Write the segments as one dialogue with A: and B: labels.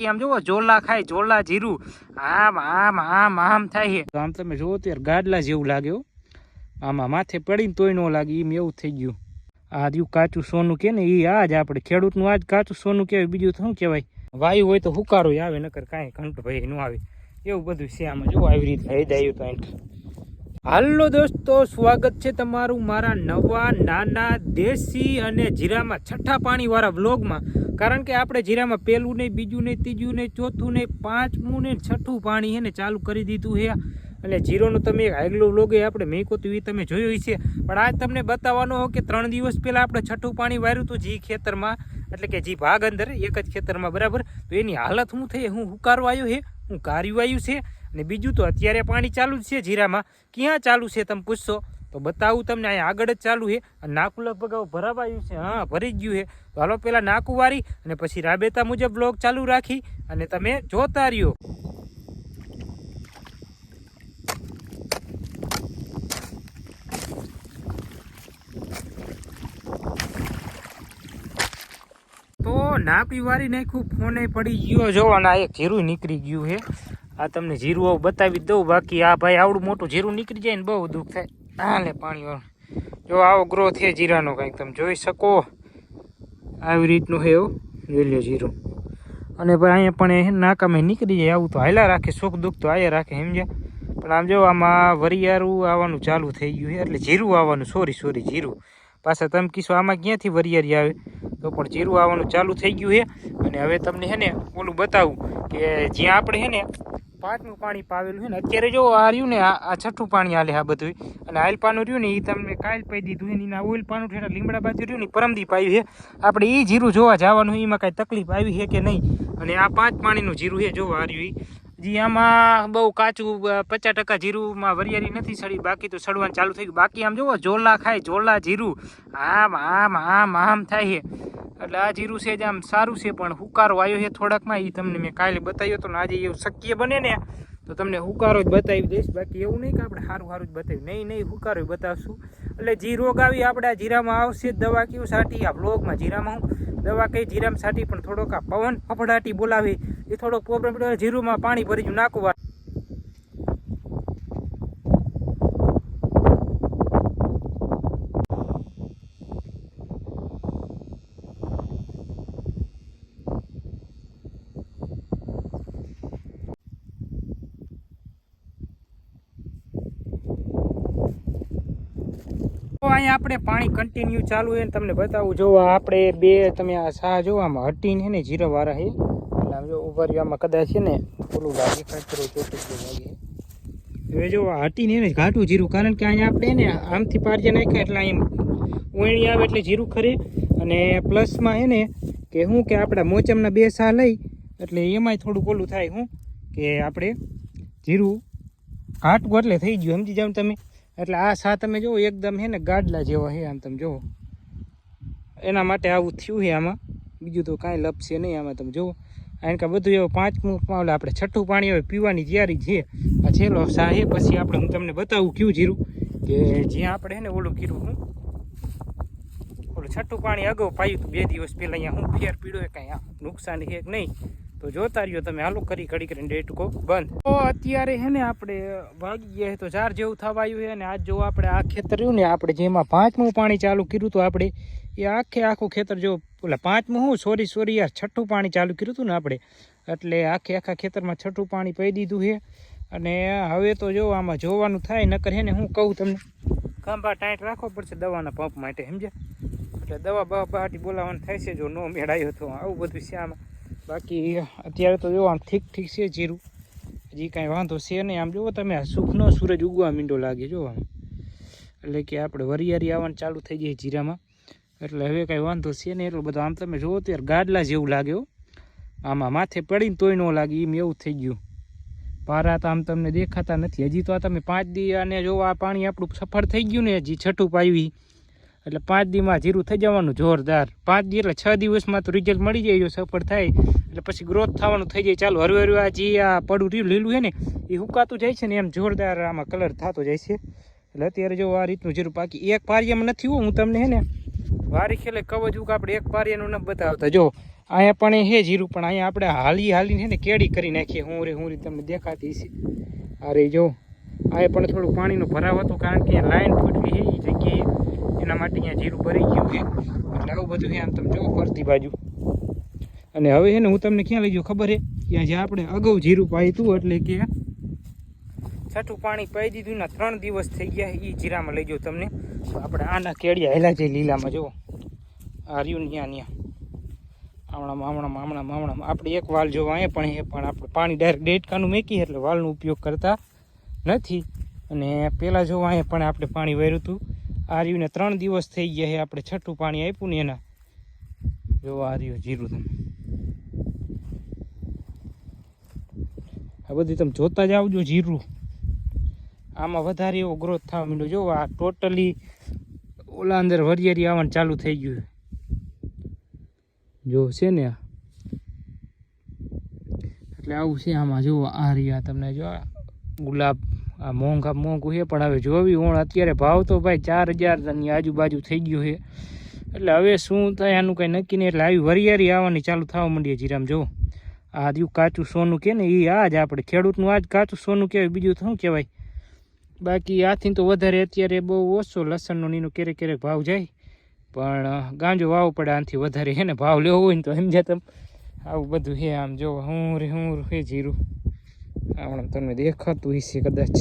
A: કે આમ જોવો જોલા ખાય જોલા જીરું. આમ આમ આમ આમ થાય તો આમ તમે જોવો ત્યારે ગાડલા જેવું લાગ્યો આમાં માથે પડીને તોય ન લાગે, એમ એવું થઈ ગયું. આ રહ્યું કાચું સોનું કે ને એ આ જ આપણે ખેડૂતનું આ જ કાચું સોનું કહેવાય, બીજું શું કહેવાય? વાયુ હોય તો હુકારો આવે, નકર કાંઈ ઘંટ ભાઈ ન આવે. એવું બધું છે આમાં. જોવો આવી રીતે હૈદાયું તો હાલો દોસ્તો, સ્વાગત છે તમારું મારા નવા, નાના, દેશી અને જીરામાં છઠ્ઠા પાણીવાળા વ્લોગમાં. કારણ કે આપણે જીરામાં પહેલું નહીં, બીજું નહીં, ત્રીજું નહીં, ચોથું નહીં, પાંચમું ને છઠ્ઠું પાણી છે ચાલુ કરી દીધું છે. એટલે જીરોનું તમે એક આગલો વ્લોગ એ આપણે મેં કોતું એ તમે જોયું છે પણ આજ તમને બતાવવાનો હો કે ત્રણ દિવસ પહેલાં આપણે છઠ્ઠું પાણી વાર્યું હતું જી ખેતરમાં. એટલે કે જી ભાગ અંદર, એક જ ખેતરમાં, બરાબર? તો એની હાલત શું થઈ? હું હુકારો આવ્યો છે હું કાર્યું આવ્યું છે? અને બીજું તો અત્યારે પાણી ચાલુ જ છે જીરામાં. ક્યાં ચાલુ છે તમે પૂછશો? તો બતાવું તમને, અહીંયા આગળ જ ચાલુ છે. અને નાકું લગભગ ભરાવાયું છે. હા, ભરી ગયું છે. તો હાલો પહેલાં નાકું વારી અને પછી રાબેતા મુજબ બ્લોગ ચાલુ રાખી અને તમે જોતા રહ્યો. નાપી વારી નાખ્યું ફોને પડી ગયો. જોવાના, એક જીરું નીકળી ગયું છે. આ તમને જીરું બતાવી દઉં. બાકી આ ભાઈ આવડું મોટું જીરું નીકળી જાય ને બહુ દુઃખ થાય. હા લે પાણી જો આવો ગ્રો છે જીરાનો કંઈક, તમે જોઈ શકો. આવી રીતનું છે એવું. જોઈ જીરું. અને ભાઈ અહીંયા પણ એ નાકામે નીકળી જાય. આવું તો હાલ્યા રાખે, સુખ દુઃખ તો આયા રાખે, સમજ્યા? પણ આમ જો આમાં વરિયારું આવવાનું ચાલુ થઈ ગયું છે એટલે જીરું આવવાનું સોરી સોરી જીરું. પાછા તમે કીશો આમાં ક્યાંથી વરિયારી આવે? તો પણ જીરું આવવાનું ચાલુ થઈ ગયું છે અને હવે તમને છે ને ઓલું બતાવું કે જ્યાં આપણે છે ને પાંચમું પાણી પાવેલું છે ને, અત્યારે જો આ રહ્યું ને, આ આ છઠ્ઠું પાણી હાલે આ બધું અને આયલ પાનું રહ્યું ને એ તમને કાલ પાઈ દીધું એના ઓઇલ પાનું છે લીમડા બાજુ રહ્યું ને પરમદીપ આવ્યું છે. આપણે એ જીરું જોવા જવાનું એમાં કાંઈ તકલીફ આવી છે કે નહીં? અને આ પાંચ પાણીનું જીરું છે, જોવા આ ઈ. જી, આમાં બહુ કાચું પચાસ ટકા જીરુંમાં વરિયાળી નથી સડી, બાકી તો સડવાનું ચાલુ થઈ ગયું. બાકી આમ જોવો, જોલા ખાય, જોલા જીરું. આમ આમ આમ આમ થાય છે. એટલે આ જીરું છે જે આમ સારું છે, પણ હુકારો આવ્યો છે થોડાકમાં એ તમને મેં કાલે બતાવ્યો હતો ને આજે એવું શક્ય બને ને, તો તમને હુકારો જ બતાવી દઈશ. બાકી એવું નહીં કે આપણે સારું સારું જ બતાવ્યું નહીં નહીં, હુકારો બતાવશું. એટલે જી રોગ આવી આપણે આ જીરામાં આવશે દવા કેવું સાટી, આ બ્લોગમાં જીરામાં હું દવા કઈ જીરામાં સાટી, પણ થોડોક આ પવન ફફડાટી બોલાવી. એ થોડોક પ્રોબ્લેમ જીરુમાં પાણી ભરી નાખવા અહીંયા આપણે પાણી કન્ટિન્યુ ચાલુ હોય તમને બતાવું. જો આપણે બે, તમે આ સાહ જો, આમાં હટીને ને જીરો વાળા છે. એટલે આમ જો ઊભા રહ્યો આમાં કદાચ છે ને ઓલું લાગે કાચરો ચોટી લાગે હવે જો આ હટીને એને ઘાટું જીરું, કારણ કે અહીંયા આપણે ને આમથી પારજે નાખ્યા એટલે અહીંયા ઓણી આવે એટલે જીરું ખરે. અને પ્લસમાં હે ને કે શું કે આપણા મોચમના બે સાહ લઈ, એટલે એમાંય થોડુંક ઓલું થાય, શું કે આપણે જીરું ઘાટું એટલે થઈ ગયું, સમજી જાવ તમે. એટલે આ સા તમે જુઓ, એકદમ છે ને ગાડલા જેવા છે આમ તમે જુઓ. એના માટે આવું થયું છે આમાં. બીજું તો કાંઈ લપશે નહીં આમાં તમે જુઓ. કારણ કે બધું એવું પાંચમું એટલે આપણે છઠ્ઠું પાણી હવે પીવાની તૈયારી છે. આ છેલ્લો સા છે પછી આપણે હું તમને બતાવું કયું જીરું. કે જ્યાં આપણે ને ઓલું કીધું હું, ઓલું છઠ્ઠું પાણી અગાઉ પાયું હતું બે દિવસ પહેલાં અહીંયા હું ફેર પીડો કાંઈ નુકસાન છે કે નહીં? તો જોતા રહ્યો તમે હાલો કરી ઘડી કરીને ડેટકો બંધ. તો અત્યારે હે ને આપણે વાગી ગયા તો ચાર જેવું થવા આવ્યું છે અને આજ જો આપણે આ ખેતર રહ્યું ને આપણે જેમાં પાંચમું પાણી ચાલુ કર્યું હતું આપણે, એ આખે આખું ખેતર જો, ઓલા પાંચમું હું, સોરી સોરી યાર છઠ્ઠું પાણી ચાલુ કર્યું હતું ને આપણે, એટલે આખે આખા ખેતરમાં છઠ્ઠું પાણી પી દીધું છે અને હવે તો જો આમાં જોવાનું થાય, નકર હે ને હું કહું તમને, ખંભા ટાઈટ રાખવો પડશે દવાના પંપ માટે, સમજ્યા? એટલે દવા બવા બહાટી બોલાવવાનું થાય છે, જો નો મેળાયો તો, આવું બધું છે બાકી અત્યારે તો જો આમ ઠીક ઠીક છે જીરું. હજી કાંઈ વાંધો છે નહીં. આમ જુઓ તમે સુખનો સૂરજ ઉગવા મીંડો લાગે, જો આમ. એટલે કે આપણે વરિયારી આવવાનું ચાલુ થઈ જાય જીરામાં. એટલે હવે કાંઈ વાંધો છે નહીં. એટલો બધો આમ તમે જુઓ ત્યારે ગાડલા જેવું લાગે આમાં માથે પડીને તોય ન લાગે, એમ એવું થઈ ગયું. પારા તો આમ તમને દેખાતા નથી. હજી તો આ તમે પાંચ દી અને જો આ પાણી આપણું સફળ થઈ ગયું ને હજી છઠ્ઠું પાવી એટલે પાંચ દીમાં જીરું થઈ જવાનું, જોરદાર. પાંચ દી એટલે છ દિવસમાં તો રિઝલ્ટ મળી જાય જો સફળ થાય. એટલે પછી ગ્રોથ થવાનું થઈ જાય. ચાલો હરવે હરવે આ જે આ પડું રહ્યું, લીલું છે ને, એ હુકાતું જાય છે ને, એમ જોરદાર આમાં કલર થતો જાય છે. એટલે અત્યારે જો આ રીતનું જીરું પાકી એક પારિયામાં નથી હો તમને હે ને, વારી ખેલે કવચ ઉગ આપણે એક પારિયાનું ન બતાવતા. જો, અહીંયા પણ હે જીરું, પણ અહીંયા આપણે હાલી હાલીને છે ને કેડી કરી નાખીએ. હું રે હું રે, તમને દેખાતી છે અરે જો, અહીંયા પણ થોડું પાણીનો ભરાવ હતો, કારણ કે લાઈન ફૂટવી છે એ જગ્યાએ એના માટે અહીંયા જીરું ભરી ગયું છે. એટલે આવું બધું આમ તમે જો ફરતી બાજુ. અને હવે છે ને હું તમને ક્યાં લઈ ગયો ખબર છે? ત્યાં જે આપણે અગાઉ જીરું પાયું એટલે કે છઠ્ઠું પાણી પાઈ દીધું ને ત્રણ દિવસ થઈ ગયા એ જીરામાં લઈ જાઉં તમને. આપણે આના કેડિયા હેલા છે, લીલામાં જુઓ. આ રહ્યું ન્યા ન્યા આમણામાં મામણા મામણા આમણામાં. આપણે એક વાલ જોવા એ પણ એ પણ આપણે પાણી ડાયરેક્ટ ડેટકાનું મેકીએ એટલે વાલનો ઉપયોગ કરતા નથી. અને પહેલાં જોવા અહીંયા પણ આપણે પાણી વહેર્યું હતું. આ રહ્યું ને ત્રણ દિવસ થઈ ગયા છે, આપણે છઠ્ઠું પાણી આપ્યું ને એના. જો આ જીરું તમે. આ બધી તમે જોતા જ આવજો જીરું. આમાં વધારે એવો ગ્રોથ થવા માંડ્યો. જો આ ટોટલી ઓલા અંદર વરિયારી આવવાનું ચાલુ થઈ ગયું. જો છે ને આ. એટલે આવું છે આમાં. જો આ રહ્યા તમને જો ગુલાબ આ મોંઘા મોંઘું છે પણ હવે જોવી ઓણ અત્યારે ભાવ તો ભાઈ ચાર હજારની આજુબાજુ થઈ ગયો છે એટલે હવે શું થાય, આનું કંઈ નક્કી નહીં, એટલે આવી વરિયારી આવવાની ચાલુ થવા માંડીએ જીરામ, જો. આ રહ્યું કાચું સોનું કે ને એ આ જ આપણે, ખેડૂતનું આ જ કાચું સોનું કહેવાય, બીજું શું કહેવાય? બાકી આથી તો વધારે અત્યારે બહુ ઓછો લસણનો નીનો ક્યારેક ક્યારેક ભાવ જાય. પણ ગાંજો વાવ પડે આનાથી વધારે, હે ને, ભાવ લેવો હોય ને તો સમજ્યા તમે. આવું બધું હે આમ, જો, હું રે, હું હે જીરું. આમ તમને દેખાતું હશે કદાચ.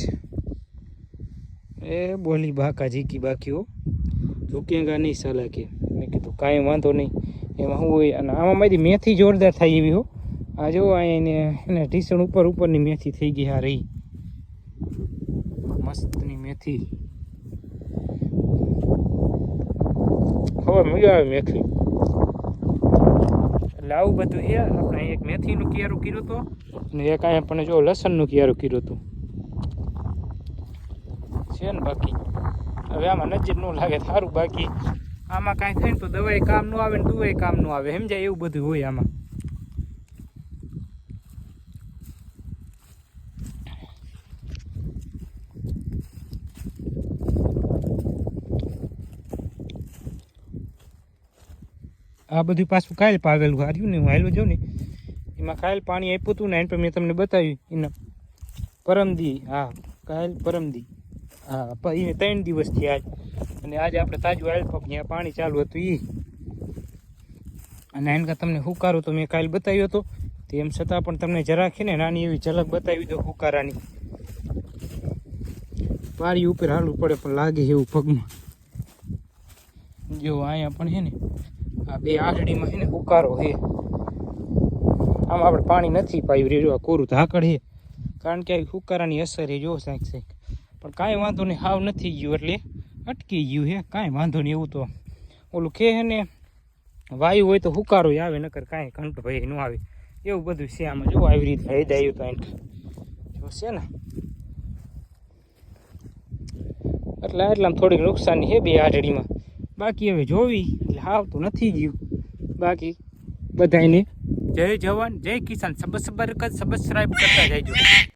A: એ બોલી બાકા જીકી બાકી હો. ઝૂકેગા નહીં સલાહ કે. મેં કીધું કાંઈ વાંધો નહીં. એમાં શું હોય અને આમાં મારી મેથી જોરદાર થાય એવી હો. આ જો એને એને ઢીસણ ઉપર ઉપરની મેથી થઈ ગઈ આ રહી. મસ્તની મેથી. હવે મજા આવે મેથી એટલે આવું બધું એ. આપણે એક મેથીનું કિયારું કર્યું હતું. અને એક અહીંયા પણ જો લસણનું કિયારું કર્યું હતું. છે ને બાકી? હવે આમાં નજીક ન લાગે સારું બાકી. આમાં કાંઈ થાય ને તો દવાઈ કામ ન આવે ને દુવાઈ કામ ન આવે. સમજાય એવું બધું હોય આમાં. આ બધું પાછું કાયલ પાવેલું હાર્યું ને હું હાલ્યો જાઉં ને, એમાં કાયલ પાણી આપ્યું હતું ને, એન પણ મેં તમને બતાવ્યું એના પરમદી, હા, કાયલ પરમદી. હા એને ત્રણ દિવસથી આજ. અને આજે આપણે તાજું આયલ પગ ત્યાં પાણી ચાલુ હતું એ અને એનકા તમને હુકારો તો મેં કાલ બતાવ્યો હતો. તેમ છતાં પણ તમને જરાક છે ને નાની એવી ઝલક બતાવી દો હુકારાની. પારી ઉપર હાલવું પડે પણ લાગે એવું પગમાં. જો, અહીંયા પણ છે ને આ બે આઠડીમાં છે ને હુકારો છે. આમ આપણે પાણી નથી પાયું રે આ કોરું ધાકડ છે. કારણ કે આ હુકારાની અસર એ જો સાંક સાંક. પણ કાંઈ વાંધો નહીં, હાવ નથી ગયું એટલે અટકી ગયું હે કાંઈ વાંધો નહીં એવું તો. ઓલું કે હે ને, વાયુ હોય તો હુકારો આવે, નકર કાંઈ ઘંટ ભાઈ ન આવે. એવું બધું છે આમાં. જો આવી રીતે થઈ આવ્યું તો એને. જો છે ને. એટલે એટલામાં થોડીક નુકસાની છે બે આઢડીમાં બાકી હવે જોવી, એટલે આવતું નથી ગયું. બાકી બધાને જય જવાન, જય કિસાન. સબ સબસ્ક્રાઈબ કરતા જઈજો.